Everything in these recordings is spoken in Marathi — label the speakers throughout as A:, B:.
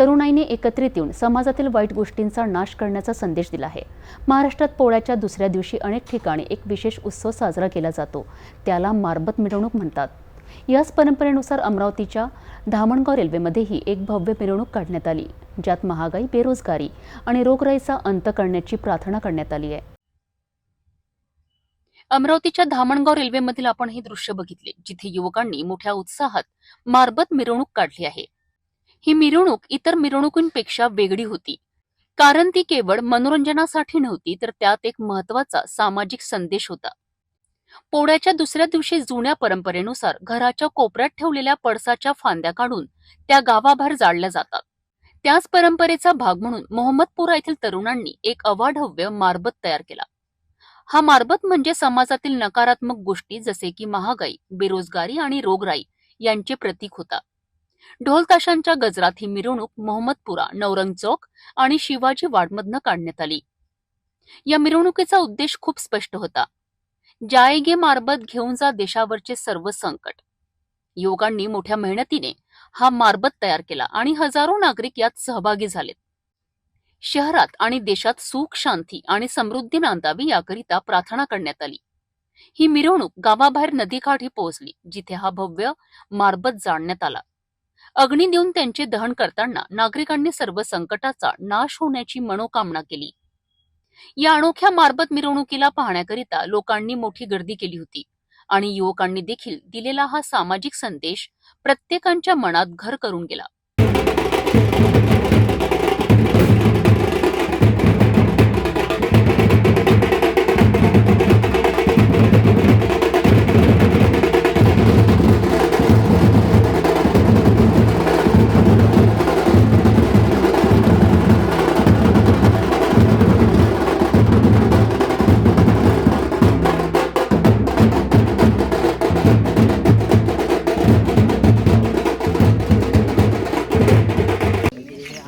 A: तरुणाईने एकत्रित येऊन समाजातील वाईट गोष्टींचा नाश करण्याचा संदेश दिला आहे. महाराष्ट्रात पोळ्याच्या दुसऱ्या दिवशी अनेक ठिकाणी एक विशेष उत्सव साजरा केला जातो. त्याला मारबत मिरवणूक म्हणतात. याच परंपरेनुसार अमरावतीच्या धामणगाव रेल्वेमध्येही एक भव्य मिरवणूक काढण्यात आली ज्यात महागाई बेरोजगारी आणि रोगराईचा अंत करण्याची प्रार्थना करण्यात आली आहे. अमरावतीच्या धामणगाव रेल्वेमधील आपण हे दृश्य बघितले जिथे युवकांनी मोठ्या उत्साहात मारबत मिरवणूक काढली आहे. ही मिरवणूक इतर मिरवणुकींपेक्षा वेगळी होती. कारण ती केवळ मनोरंजनासाठी नव्हती तर त्यात एक महत्त्वाचा सामाजिक संदेश होता. पोळ्याच्या दुसऱ्या दिवशी जुन्या परंपरेनुसार घराच्या कोपऱ्यात ठेवलेल्या पडसाच्या फांद्या काढून त्या गावाबाहेर जाळल्या जातात. त्याच परंपरेचा भाग म्हणून मोहम्मदपुरा येथील तरुणांनी एक अवाढव्य मारबत तयार केला. हा मारबत म्हणजे समाजातील नकारात्मक गोष्टी जसे की महागाई बेरोजगारी आणि रोगराई यांचे प्रतीक होता. ढोल ताशांच्या गजरात ही मिरवणूक मोहम्मदपुरा नवरंग चौक आणि शिवाजी वाडमधनं काढण्यात आली. या मिरवणुकीचा उद्देश खूप स्पष्ट होता. जायगे मारबत घेऊन जा देशावरचे सर्व संकट. युवकांनी मोठ्या मेहनतीने हा मारबत तयार केला आणि हजारो नागरिक यात सहभागी झालेत. शहरात आणि देशात सुख शांती आणि समृद्धी नांदावी याकरिता प्रार्थना करण्यात आली. ही मिरवणूक गावाबाहेर नदीकाठी पोहोचली जिथे हा भव्य मारबत जाळण्यात आला. अग्नी देऊन त्यांचे दहन करताना नागरिकांनी सर्व संकटाचा नाश होण्याची मनोकामना केली. या अनोख्या मारबत मिरवणुकीला पाहण्याकरिता लोकांनी मोठी गर्दी केली होती आणि युवकांनी देखील दिलेला हा सामाजिक संदेश प्रत्येकांच्या मनात घर करून गेला.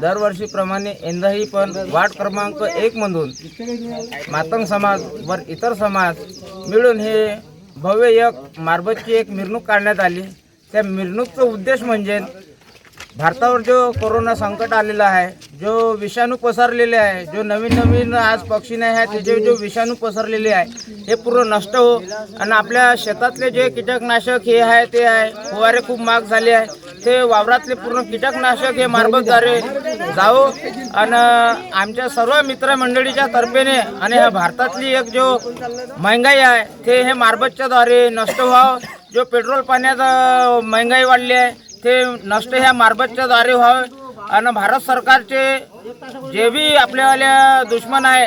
B: दरवर्षीप्रमाणे यंदाही पण वार्ड क्रमांक एक मधून मातंग समाज वर इतर समाज मिळून हे भव्य एक मारबतची एक मिरवणूक काढण्यात आली. त्या मिरवणूकचा उद्देश म्हणजे भारतावर जो कोरोना संकट आलेला आहे जो विषाणू पसरलेले आहे जो नवीन नवीन आज पक्षी नाही आहे त्याचे जो विषाणू पसरलेले आहे हे पूर्ण नष्ट हो. आणि आपल्या शेतातले जे कीटकनाशक हे आहे ते आहे फवारे खूप महाग झाले आहे. ते वावरातले पूर्ण कीटकनाशक हे मार्फतद्वारे जाऊ आणि आमच्या सर्व मित्रमंडळीच्या तर्फेने आणि ह्या भारतातली एक जो महंगाई आहे ते हे मार्बतच्याद्वारे नष्ट व्हावं. जो पेट्रोल पाण्यात महंगाई वाढली आहे ते नष्ट ह्या मार्बतच्याद्वारे व्हावं. आणि भारत सरकारचे जे बी आपल्यावाल्या दुश्मन आहे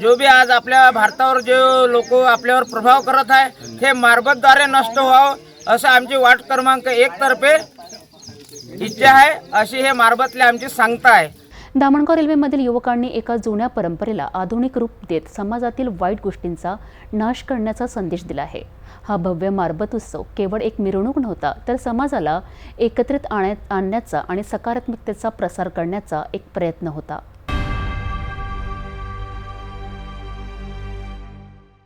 B: जो बी आज आपल्या भारतावर जे लोक आपल्यावर प्रभाव करत आहे ते मार्बतद्वारे नष्ट व्हावं असं आमची वाट क्रमांक एक तर्फे इच्छा आहे अशी हे मारबतले आमची सांगताय.
A: दामणगाव रेल्वेमधील युवकांनी एका जुन्या परंपरेला आधुनिक रूप देत समाजातील वाईट गोष्टींचा नाश करण्याचा संदेश दिला आहे. हा भव्य मारबत उत्सव केवळ एक मिरवणूक नव्हता तर समाजाला एकत्रित आणण्यात आणण्याचा आणि सकारात्मकतेचा प्रसार करण्याचा एक प्रयत्न होता.